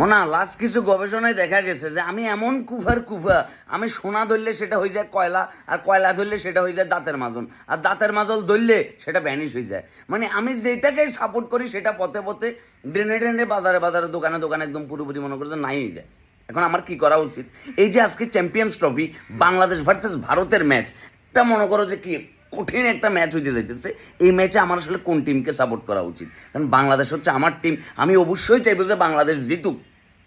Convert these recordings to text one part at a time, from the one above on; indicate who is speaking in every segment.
Speaker 1: মনা লাস্ট কিছু গবেষণায় দেখা গেছে যে আমি এমন কুফার কুফা আমি সোনা ধরলে সেটা হয়ে যায় কয়লা, আর কয়লা ধরলে সেটা হয়ে যায় দাঁতের মাজন, আর দাঁতের মাজল ধরলে সেটা ভ্যানিশ হয়ে যায়। মানে আমি যেটাকে সাপোর্ট করি সেটা পথে পথে ড্রেনে ড্রেনে বাজারে বাজারে, দোকানে দোকানে একদম পুরোপুরি মনে করে যে নাই হয়ে যায়। এখন আমার কি করা উচিত? এই যে আজকে চ্যাম্পিয়ন্স ট্রফি বাংলাদেশ ভার্সেস ভারতের ম্যাচ এটা মনে করো যে কি কঠিন একটা ম্যাচ হইতে যাইতেছে, এই ম্যাচে আমার আসলে কোন টিমকে সাপোর্ট করা উচিত? কারণ বাংলাদেশ হচ্ছে আমার টিম আমি অবশ্যই চাইব যে বাংলাদেশ জিতুক।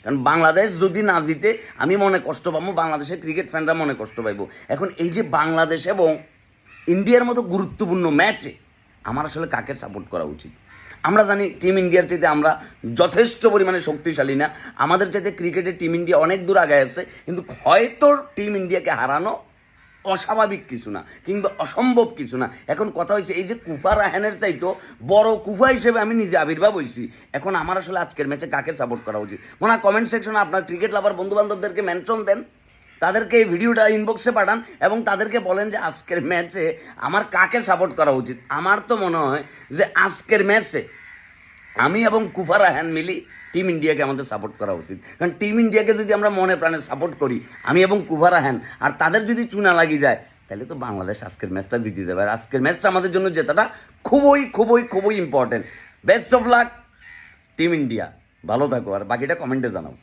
Speaker 1: কারণ বাংলাদেশ যদি না জিতে, আমি মনে কষ্ট পাবো, বাংলাদেশের ক্রিকেট ফ্যানরা মনে কষ্ট পাইবো। এখন এই যে বাংলাদেশ এবং ইন্ডিয়ার মতো গুরুত্বপূর্ণ ম্যাচে আমার আসলে কাকে সাপোর্ট করা উচিত? আমরা জানি টিম ইন্ডিয়ার চাইতে আমরা যথেষ্ট পরিমাণে শক্তিশালী না। আমাদের চাইতে ক্রিকেটে টিম ইন্ডিয়া অনেক দূর আগে আছে, কিন্তু হয়তো টিম ইন্ডিয়াকে হারানো অস্বাভাবিক কিছু না, কিংবা অসম্ভব কিছু না। এখন কথা হয়েছে এই যে কুফা রাহানের চাইতো বড় কুফা হিসেবে আমি নিজে আবির্ভাব হয়েছি এখন আমার আসলে আজকের ম্যাচে কাকে সাপোর্ট করা উচিত? মনে হয় কমেন্ট সেকশনে আপনার ক্রিকেট লাভার বন্ধু বান্ধবদেরকে মেনশন দেন। তাদেরকে এই ভিডিওটা ইনবক্সে পাঠান এবং তাদেরকে বলেন যে আজকের ম্যাচে আমার কাকে সাপোর্ট করা উচিত? আমার তো মনে হয় যে আজকের ম্যাচে আমি এবং কুফা রাহান মিলি টিম ইন্ডিয়াকে আমাদের সাপোর্ট করা উচিত। কারণ টিম ইন্ডিয়াকে যদি আমরা মনে প্রাণে সাপোর্ট করি, আমি এবং কুভারা হ্যান আর তাদের যদি চুনা লাগিয়ে যায়, তাহলে তো বাংলাদেশ আজকের ম্যাচটা জিতে যাবে। আর আজকের ম্যাচটা আমাদের জন্য জেতাটা খুবই খুবই খুবই important best of luck team India ভালো থাকো, আর বাকিটা কমেন্টে জানাও।